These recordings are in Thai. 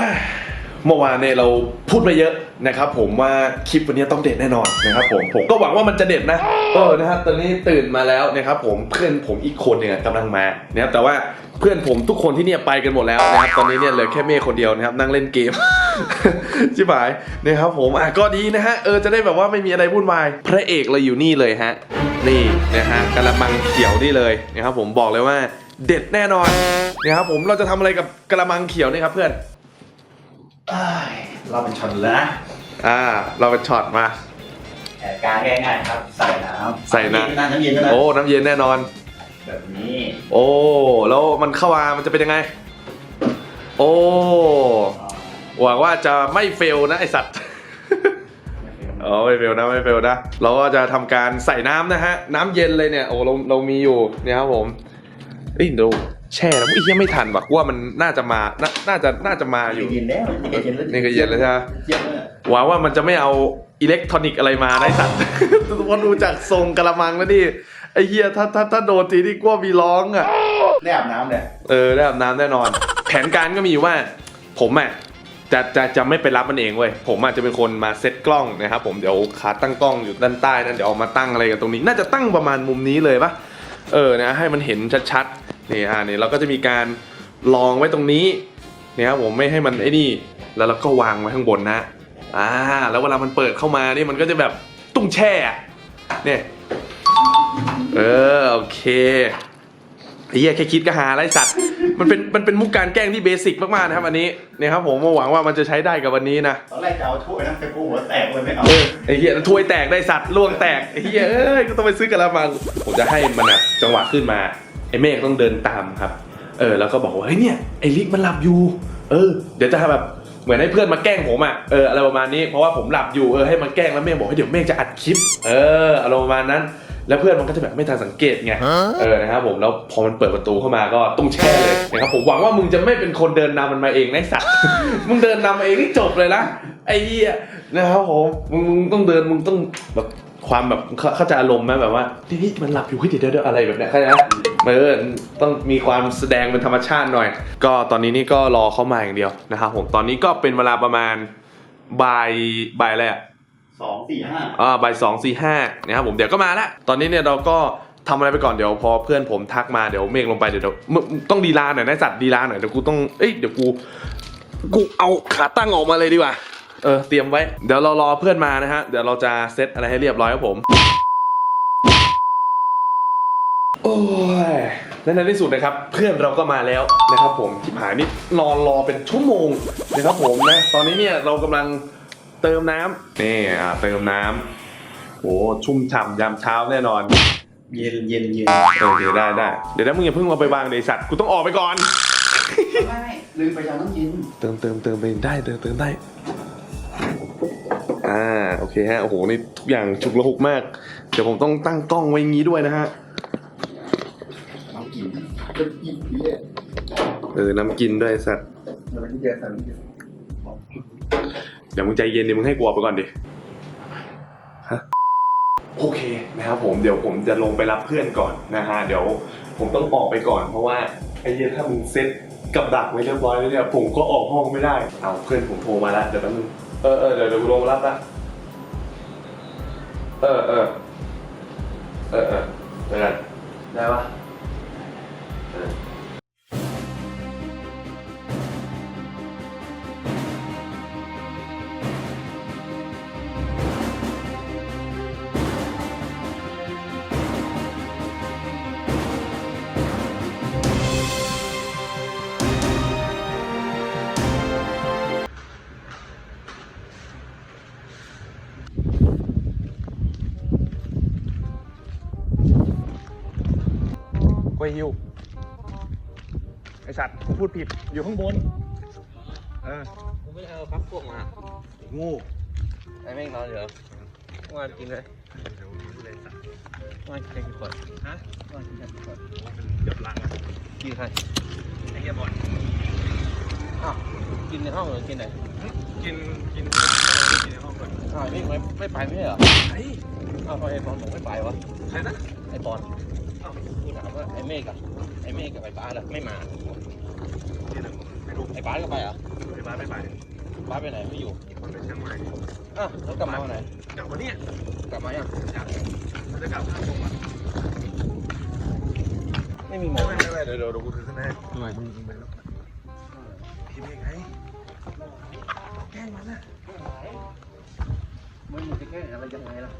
มาเมื่อวานเนี่ยเราพูดไปเยอะนะครับผมว่าคลิปวันนี้ต้องเด็ดแน่นอนนะครับผมผมก็หวังว่ามันจะเด็ดนะเออนะครับตอนนี้ตื่นมาแล้วนะครับผมเพื่อนผมอีกคนเนี่ยกำลังมานะครับแต่ว่าเพื่อนผมทุกคนที่เนี่ยไปกันหมดแล้วนะครับตอนนี้เนี่ยเหลือแค่เมฆคนเดียวนะครับนั่งเล่นเกม ชิบหายนะครับผมอะก็ดีนะฮะเออจะได้แบบว่าไม่มีอะไรวุ่นวายพระเอกเราอยู่นี่เลยฮะนี่นะฮะกระมังเขียวนี่เลยนะครับผมบอกเลยว่าเด็ดแน่นอนนะครับผมเราจะทำอะไรกับกระมังเขียวนี่ครับเพื่อนอ้าย เราเป็นช็อตแล้วนะอ่า เราเป็นช็อตมาแผนการง่ายๆครับ ใส่น้ำใส่น้ำ น้ำน้ำเย็นนะโอ้ น้ำเย็นแน่นอน แบบนี้โอ้ แล้วมันเข้ามา มันจะเป็นยังไง โอ้ หวังว่าจะไม่เฟลนะไอสัตว์ อ๋อไม่เฟลนะไม่เฟลนะ เราก็จะทำการใส่น้ำนะฮะ น้ำเย็นเลยเนี่ย โอ้เราเรามีอยู่เนี่ยครับผมเอ้ยเรา แช่แล้วอุ้ยยังไม่ทันว่ะกูว่ามันน่าจะมาน่าน่าจะน่าจะมาอยู่เย็นแล้วนี่ก็เย็นแล้วนี่ก็เย็นแล้วใช่ไหมเย็นแล้วหวังว่ามันจะไม่เอาอิเล็กทรอนิกส์อะไรมานะไอ้สัตว์ ทุกคนดูจากทรงกระมังแล้วดิไอ้เหี้ยถ้าถ้าถ้าโดนทีนี่กลัวมีร้องอะได้อาบน้ำเลยเออได้อาบน้ำแน่นอน แผนการก็มีอยู่ว่า ผมอะจะจะจะไม่ไปรับมันเองเว้ย ผมอาจจะเป็นคนมาเซตกล้องนะครับผมเดี๋ยวขาตั้งกล้องอยู่ด้านใต้นั่นเดี๋ยวเอามาตั้งอะไรกันตรงนี้ น่าจะตั้งประมาณมุมนี้เลยปะเออนะให้มันเห็นชัดๆ นี่อ่านี่เราก็จะมีการลองไว้ตรงนี้เนี่ยครับผมไม่ให้มันไอ้นี่ แล้วเราก็วางไว้ข้างบนนะอ่าแล้วเวลามันเปิดเข้ามานี่มันก็จะแบบตุ้งแช่อะเนี่ยเออโอเคไอ้เหี้ยแค่คิดก็หาไรสัตว์มันเป็นมันเป็นมุกการแกล้งที่เบสิกมากๆนะครับอันนี้เนี่ยครับ ผมหวังว่ามันจะใช้ได้กับวันนี้นะตอนแรกจะเอาถ้วยนะแต่กูหัวแตกเลยไม่เอาเออไอ้เหี้ยถ้วยแตกได้สัตว์ล่วงแตกไอ้เหี้ยเอ้ยก็ต้องไปซื้อกันละมังผมจะให้มันอะจังหวะขึ้นมา ไอ้เมฆต้องเดินตามครับ เออ แล้วก็บอกว่าเฮ้ยเนี่ยไอ้ลิกมันหลับอยู่ เออ เดี๋ยวจะแบบเหมือนให้เพื่อนมาแกล้งผมอะเอออะไรประมาณนี้ เพราะว่าผมหลับอยู่ เออให้มันแกล้งแล้วเมฆบอกให้เดี๋ยวเมฆจะอัดคลิป เอออารมณ์ประมาณนั้น แล้วเพื่อนมันก็จะแบบไม่ทันสังเกตไง เออนะครับผมแล้วพอมันเปิดประตูเข้ามาก็ต้องแช่เลยนะครับผมหวังว่ามึงจะไม่เป็นคนเดินนำมันมาเองนะไอ้สัตว์ มึงเดินนำมาเองนี่จบเลยนะไอ้เหี้ยนะครับผมมึงมึงต้องเดินมึงต้องแบบความแบบเข้าเข้าใจอารมณ์ไหมแบบว่าเฮ้ยมันหลับอยู่เฮ้ยเดี๋ยวเดี๋ยวเดี๋ยวอะไรแบบเนี้ยเข้าใจไหม เออต้องมีความแสดงเป็นธรรมชาติหน่อย ก็ตอนนี้นี่ก็รอเข้ามาอย่างเดียวนะครับผมตอนนี้ก็เป็นเวลาประมาณบ่ายบ่ายอะไรอะสองสี่ห้าอ่าบ่ายสองสี่ห้านะครับผมเดี๋ยวก็มาละตอนนี้เนี่ยเราก็ทำอะไรไปก่อนเดี๋ยวพอเพื่อนผมทักมาเดี๋ยวเมฆลงไปเดี๋ยวเดี๋ยวมึงต้องดีลาหน่อยนะสัตว์ดีลาหน่อยเดี๋ยวกูต้องเอ้ยเดี๋ยวกูกูเอาขาตั้งออกมาเลยดีกว่า เออเตรียมไว้ เดี๋ยวเรารอเพื่อนมานะฮะ เดี๋ยวเราจะเซตอะไรให้เรียบร้อยครับผม โอ้ยและในที่สุดนะครับ เพื่อนเราก็มาแล้วนะครับผมที่ผายนี่รอรอเป็นชั่วโมงนะครับผมนะตอนนี้เนี่ยเรากำลังเติมน้ำนี่อ่าเติมน้ำโอ้ชุ่มฉ่ำยามเช้าแน่นอน เย็นเย็นเย็นโอเคได้ได้เดี๋ยวนะมึงอย่าเพิ่งมาไปวางเดยวสัตว์กูต้องออกไปก่อนไม่ไม่ลืมไปยังน้ำเย็นเติมเติมเติมไปได้เติมเติมได้อ่าโอเคฮะโอ้โหนี่ทุกอย่างฉุกละหุกมาก เดี๋ยวผมต้องตั้งกล้องไว้งี้ด้วยนะฮะ ออน้ำกินด้วยสัตว์เย็นน้ำเย็นเดี๋ยวมึงใจเย็นดี๋ยวมึงให้กูออกไปก่อนดิฮะโอเคนะครับผมเดี๋ยวผมจะลงไปรับเพื่อนก่อนนะฮะเดี๋ยวผมต้องออกไปก่อน เพราะว่าไอ้เหี้ยถ้ามึงเซ็ตกับดักไว้เรียบร้อยแล้วเนี่ยผมก็ออกห้องไม่ได้เอาเพื่อนผมโทรมาแล้วเดี๋ยวแป๊บนึงเออเออเดี๋ยวเดี๋ยวกูลงมารับนะเออเออเออเออเดี๋ยวกันได้ปะเออ วยหิวไอสัตว์กูพูดผิดอยู่ข้างบน เออกูไม่ได้เอาพักพวกมางูไอ้แม่งนอนอยู่เหรอว่ากินเลยว่ากินกี่ขวดฮะว่ากินกี่ขวดเดี๋ยวลังกินใครไอ้เหี้ยบอลอ้าวกินในห้องหรือกินไหนกินกินกินในห้องก่อนอ้าวนี่ไม่ไม่ไปไม่ใช่เหรอไอ้อ้าวทำไมไอ้บอลบอกไม่ไปวะใครนะไอ้บอลอ้าวกูถา มว่าไอ้เมฆกับไอ้เมฆกับไอ้ป้าล่ะไม่มานี่นะไอ้ไอ้บ้านก็ไปเหรอไปบ้านไม่ไปบ้านไปไหนไม่อยู่คนไปเชียงใหม่อะแล้วกลับมาวันไหนกลับวันนี้กลับมายังอยากจะกลับห้าโมงอะไม่มีหมไม่อไม่ไม่เดี๋ยวเดี๋ยวกูถือขึ้นให้ทำไมพี่เมฆไงแกล้งมันนะมันจะแก้อะไรยังไงล่ะ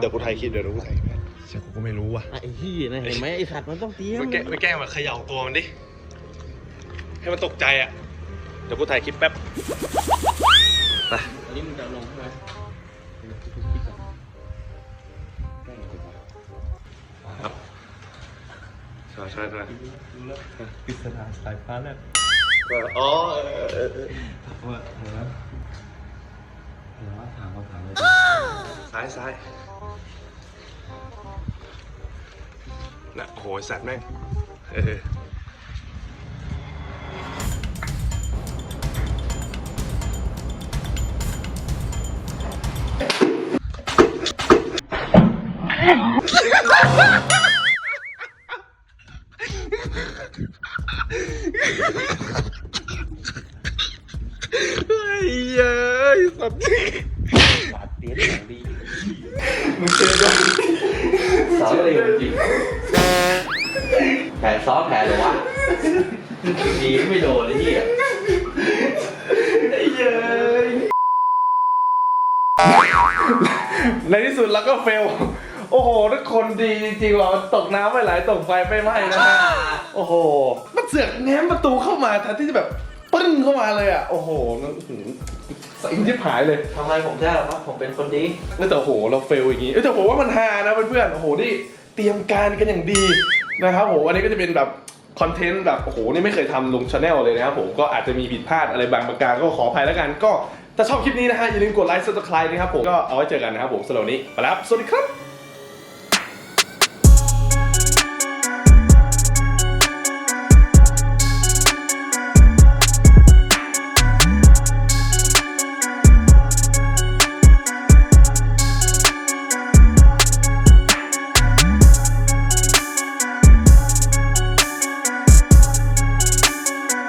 เดี๋ยวกูถ่ายคลิปเดี๋ยวกูถ่ายคลิป เชี่ยกูก็ไม่รู้ว่ะ ไอ้ที่นะเห็นไหมไอ้สัตว์มันต้องเตรียมไปแกล้งไปแกล้งแบบเขย่าตัวมันดิ ให้มันตกใจอะ เดี๋ยวกูถ่ายคลิปแป๊บไปอันนี้มึงจะลงใช่ไหมครับใช่ใช่ใช่ปริศนาสายฟ้าแลบอ๋อเออเออเออว่าอะไรวะอะไรวะถามคำถามเลยซ้ายซ้าย น่ะโหสัตว์แม่ง เออเฮ้ยเย้ยสัตว์ ซ้อนแผนหรอวะดีไม่โดนไอ้ที่อะเย้ยในที่สุดเราก็เฟล โอ้โห ทุกคนดีจริงๆว่ะมันตกน้ำไม่ไหลตกไฟไม่ไหม้นะฮะโอ้โห มันเสือกแง้มประตูเข้ามาแทนที่จะแบบปึ้งเข้ามาเลยอะ โอ้โหนั่นอื้อหือสิงที่หายเลย ทำไมผมได้หรอครับผมเป็นคนดีแต่โอ้โห เราเฟลอย่างงี้เอ้ยแต่ผมว่ามันฮานะเพื่อนๆโอ้โหนี่เตรียมการกันอย่างดี นะครับผมอันนี้ก็จะเป็นแบบคอนเทนต์แบบโอ้โหนี่ไม่เคยทำลงชาแนลเลยนะครับผมก็อาจจะมีผิดพลาดอะไรบางประการก็ขออภัยแล้วกัน ก็ถ้าชอบคลิปนี้นะฮะอย่าลืมกดไลค์ subscribe นะครับผมก็เอาไว้เจอกันนะครับผมสำหรับวันนี้ไปแล้วสวัสดีครับ